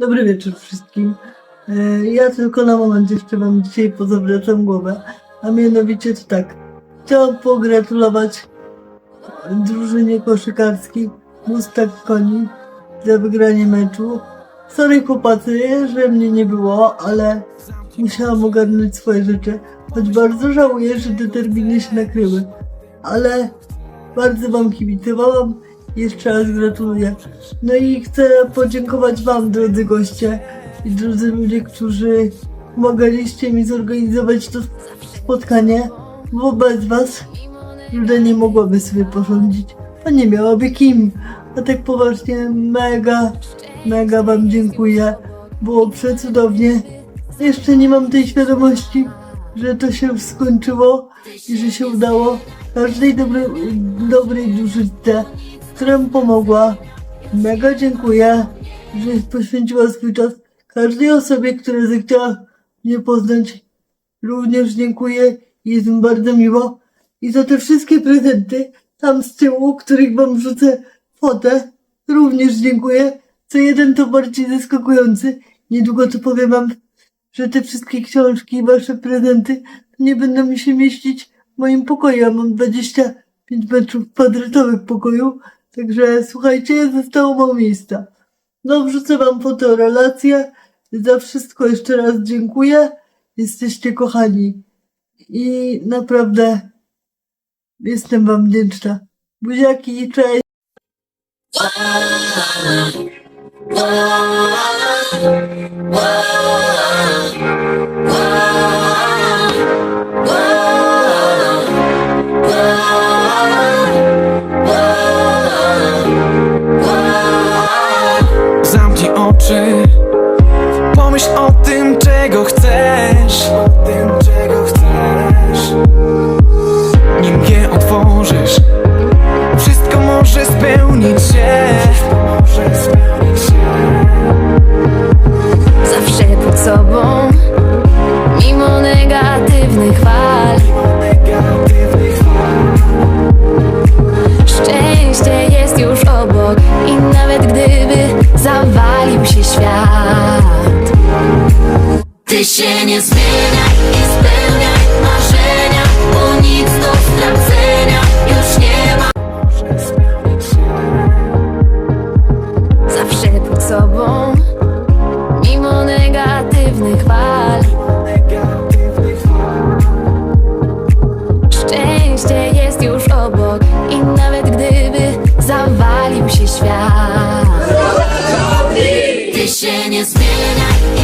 Dobry wieczór wszystkim. E, Ja tylko na moment jeszcze wam dzisiaj pozawracam głowę. A mianowicie to tak. Chciałam pogratulować drużynie koszykarskiej Mustang Koni za wygranie meczu. Sorry chłopacy, że mnie nie było, ale musiałam ogarnąć swoje rzeczy. Choć bardzo żałuję, że te terminy się nakryły. Ale bardzo wam kibicowałam. Jeszcze raz gratuluję. No i chcę podziękować wam, drodzy goście i drodzy ludzie, którzy pomagaliście mi zorganizować to spotkanie, bo bez was Juda nie mogłaby sobie porządzić, a nie miałaby kim. A tak poważnie, mega, mega wam dziękuję. Było przecudownie. Jeszcze nie mam tej świadomości, że to się skończyło i że się udało każdej dobrej, dobrej duszyczce, która mi pomogła. Mega dziękuję, że poświęciła swój czas każdej osobie, która zechciała mnie poznać. Również dziękuję, jest mi bardzo miło. I za te wszystkie prezenty, tam z tyłu, których wam wrzucę fotę, również dziękuję. Co jeden to bardziej zaskakujący. Niedługo to powiem wam, że te wszystkie książki i wasze prezenty nie będą mi się mieścić w moim pokoju. Ja mam 25 metrów kwadratowych pokoju, także słuchajcie, zostało mało miejsca. No, wrzucę wam fotorelację. Za wszystko jeszcze raz dziękuję. Jesteście kochani. I naprawdę jestem wam wdzięczna. Buziaki, cześć! Zamknij Ty się nie zmieniaj i spełniaj marzenia Bo nic do stracenia już nie ma. Zawsze pod sobą Mimo negatywnych fal Szczęście jest już obok I nawet gdyby zawalił się świat. Ty się nie zmieniaj